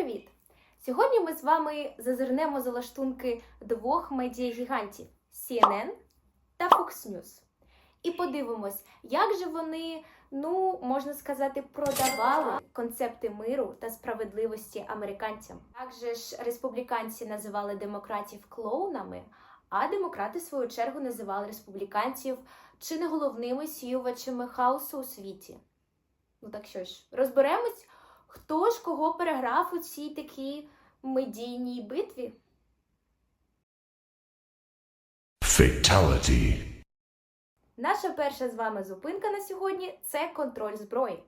привіт! Сьогодні ми з вами зазирнемо за лаштунки двох медіагігантів CNN та Fox News. І подивимось, як же вони, ну можна сказати, продавали концепти миру та справедливості американцям. Як же ж республіканці називали демократів клоунами, а демократи, в свою чергу, називали республіканців чи не головними сіювачами хаосу у світі. Ну так що ж, розберемось, хто ж кого переграв у цій такій медійній битві. Fatality. Наша перша з вами зупинка на сьогодні це контроль зброї.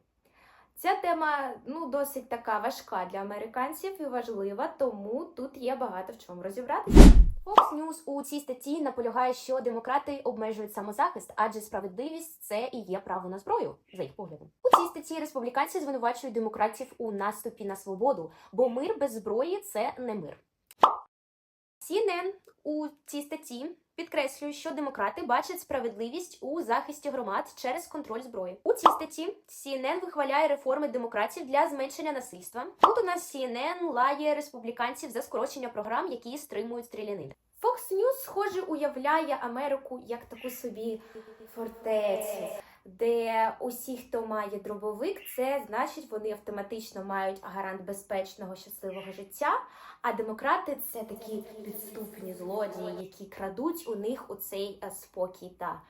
Ця тема ну, досить така важка для американців і важлива, тому тут є багато в чому розібратися. Fox News у цій статті наполягає, що демократи обмежують самозахист, адже справедливість це і є право на зброю, за їх поглядом. У цій статті республіканці звинувачують демократів у наступі на свободу, бо мир без зброї це не мир. CNN у цій статті підкреслює, що демократи бачать справедливість у захисті громад через контроль зброї. У цій статті CNN вихваляє реформи демократів для зменшення насильства. Тут у нас CNN лає республіканців за скорочення програм, які стримують стрілянини. Fox News, схоже, уявляє Америку як таку собі фортецю, де усі, хто має дробовик, це значить, вони автоматично мають гарант безпечного щасливого життя. А демократи це такі підступні злодії, які крадуть у них у цей е, спокій та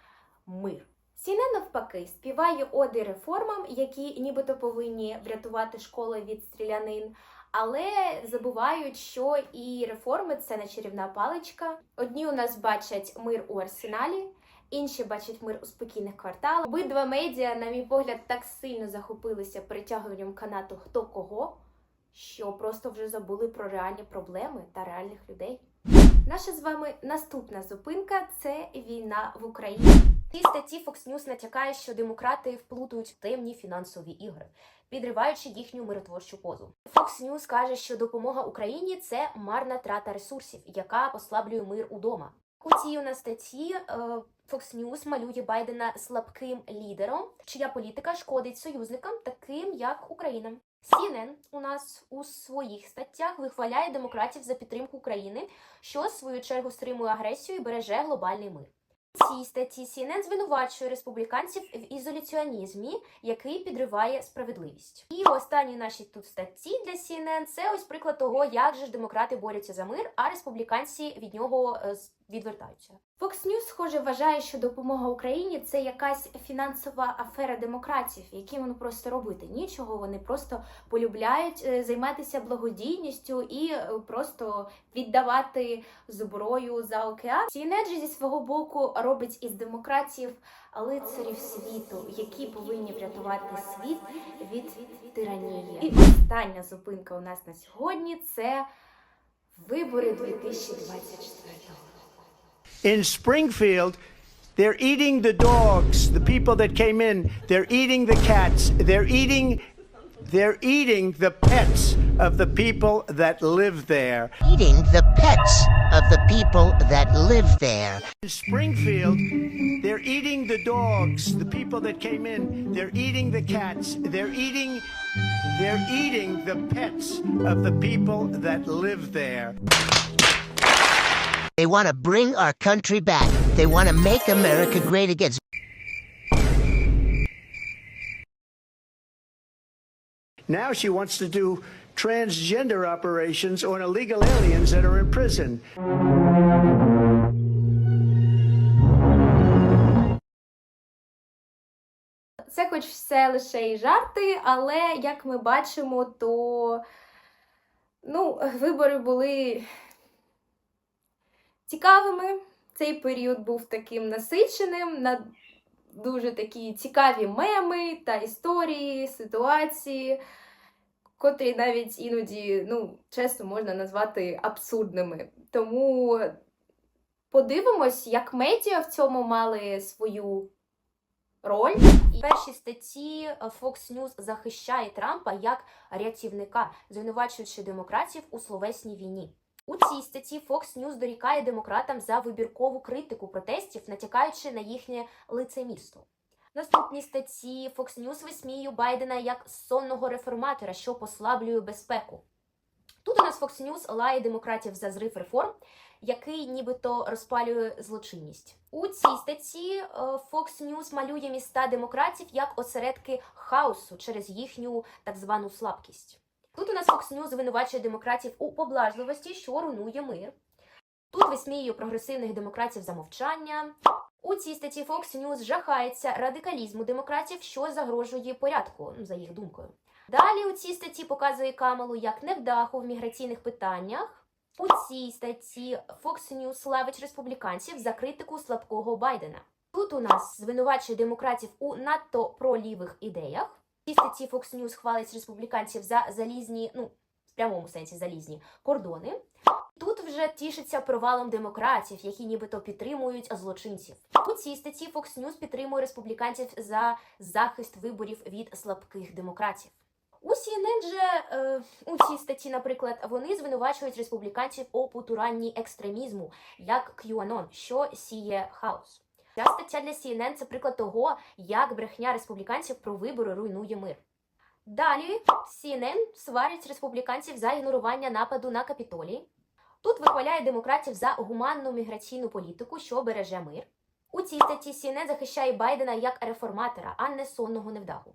мир. Сіне навпаки співає оди реформам, які нібито повинні врятувати школи від стрілянин. Але забувають, що і реформи це не чарівна паличка. Одні у нас бачать мир у арсеналі, інші бачать мир у спокійних кварталах. Обидва медіа, на мій погляд, так сильно захопилися притягуванням канату хто кого, що просто вже забули про реальні проблеми та реальних людей. Наша з вами наступна зупинка це війна в Україні. В цій статті Fox News натякає, що демократи вплутують темні фінансові ігри, підриваючи їхню миротворчу позу. Fox News каже, що допомога Україні це марна трата ресурсів, яка послаблює мир удома. У цій у нас статті е, Fox News малює Байдена слабким лідером, чия політика шкодить союзникам, таким як Україна. CNN у нас у своїх статтях вихваляє демократів за підтримку України, що в свою чергу стримує агресію і береже глобальний мир. Цій статті CNN звинувачує республіканців в ізоляціонізмі, який підриває справедливість. І у останній нашій тут статті для CNN це ось приклад того, як же ж демократи борються за мир, а республіканці від нього е, відвертаються. Fox News, схоже, вважає, що допомога Україні це якась фінансова афера демократів, які вони просто робити нічого. Вони просто полюбляють е, займатися благодійністю і е, просто віддавати зброю за океан. CNN же зі свого боку робить із демократів лицарів світу, які повинні врятувати світ від тиранії. І остання зупинка у нас на сьогодні це вибори 2024 in Springfield, they're eating the dogs, the people that came in. They're eating the cats. They're eating they're eating the pets of the people that live there. eating the pets of the people that live there. In Springfield, they're eating the dogs, the people that came in. They're eating the cats. They're eating they're eating the pets of the people that live there. They want to bring our country back. They want to make America great again. Now she wants to do transgender operations on illegal aliens that are in prison. Це хоч все лише і жарти, але як ми бачимо, то ну, вибори були цікавими. Цей період був таким насиченим на дуже такі цікаві меми та історії, ситуації, котрі навіть іноді, ну, чесно, можна назвати абсурдними. Тому подивимось, як медіа в цьому мали свою роль. І в статті Fox News захищає Трампа як рятівника, звинувачуючи демократів у словесній війні. У цій статті Fox News дорікає демократам за вибіркову критику протестів, натякаючи на їхнє лицемірство. В наступній статті Fox News висміює Байдена як сонного реформатора, що послаблює безпеку. Тут у нас Fox News лає демократів за зрив реформ, який нібито розпалює злочинність. У цій статті е, Fox News малює міста демократів як осередки хаосу через їхню так звану слабкість. Тут у нас Fox News звинувачує демократів у поблажливості, що руйнує мир. Тут висміює прогресивних демократів за мовчання. У цій статті Fox News жахається радикалізму демократів, що загрожує порядку, ну, за їх думкою. Далі у цій статті показує Камалу як невдаху в міграційних питаннях. У цій статті Fox News славить республіканців за критику слабкого Байдена. Тут у нас звинувачує демократів у надто пролівих ідеях. Цій статті Fox News хвалить республіканців за залізні, ну в прямому сенсі залізні кордони. Тут вже тішиться провалом демократів, які нібито підтримують злочинців. У цій статті Fox News підтримує республіканців за захист виборів від слабких демократів. У CNN же е, у цій статті, наприклад, вони звинувачують республіканців у потуранні екстремізму, як QAnon, що сіє хаос. Ця стаття для CNN – це приклад того, як брехня республіканців про вибори руйнує мир. Далі CNN сварить республіканців за ігнорування нападу на Капітолій. Тут вихваляє демократів за гуманну міграційну політику, що береже мир. У цій статті CNN захищає Байдена як реформатора, а не сонного невдаху.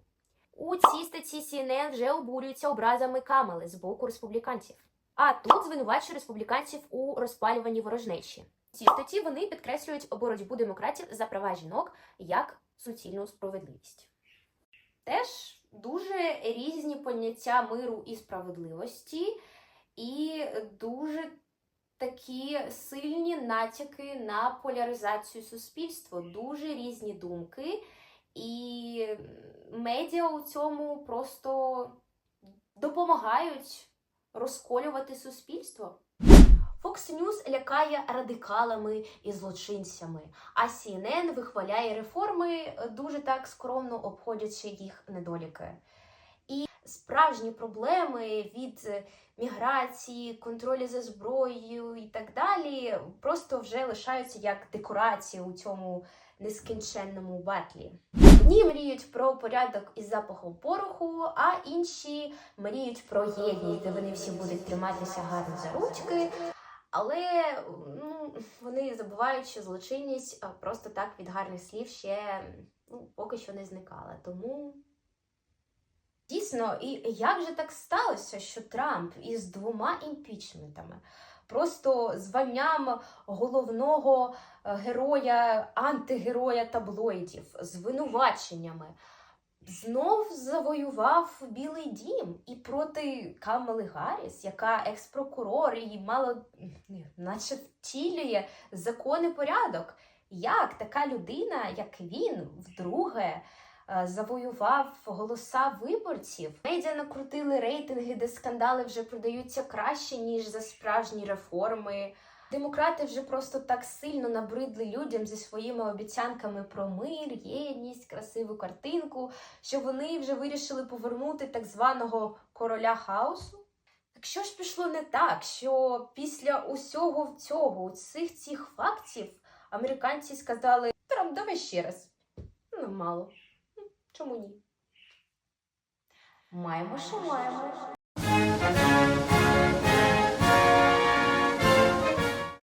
У цій статті CNN вже обурюються образами Камали з боку республіканців. А тут звинувачує республіканців у розпалюванні ворожнечі. Цій статті вони підкреслюють боротьбу демократів за права жінок як суцільну справедливість. Теж дуже різні поняття миру і справедливості, і дуже такі сильні натяки на поляризацію суспільства, дуже різні думки, і медіа у цьому просто допомагають розколювати суспільство. Fox News лякає радикалами і злочинцями, а CNN вихваляє реформи, дуже так скромно обходячи їх недоліки. І справжні проблеми від міграції, контролю за зброєю і так далі просто вже лишаються як декорації у цьому нескінченному батлі. Одні мріють про порядок із запахом пороху, а інші мріють про єдність, де вони всі будуть триматися гарно за ручки. Але ну, вони забувають, що злочинність просто так від гарних слів ще ну, поки що не зникала. Тому дійсно, і як же так сталося, що Трамп із двома імпічментами, просто званням головного е, героя, антигероя таблоїдів, звинуваченнями, знов завоював Білий Дім і проти Камали Гарріс, яка екс-прокурор і мало наче втілює закон порядок. Як така людина, як він, вдруге е, завоював голоса виборців? Медіа накрутили рейтинги, де скандали вже продаються краще, ніж за справжні реформи. Демократи вже просто так сильно набридли людям зі своїми обіцянками про мир, єдність, красиву картинку, що вони вже вирішили повернути так званого короля хаосу. Так що ж пішло не так, що після усього цього, усіх цих фактів, американці сказали: Трамп, давай ще раз. Ну, мало. Чому ні? Маємо, що маємо.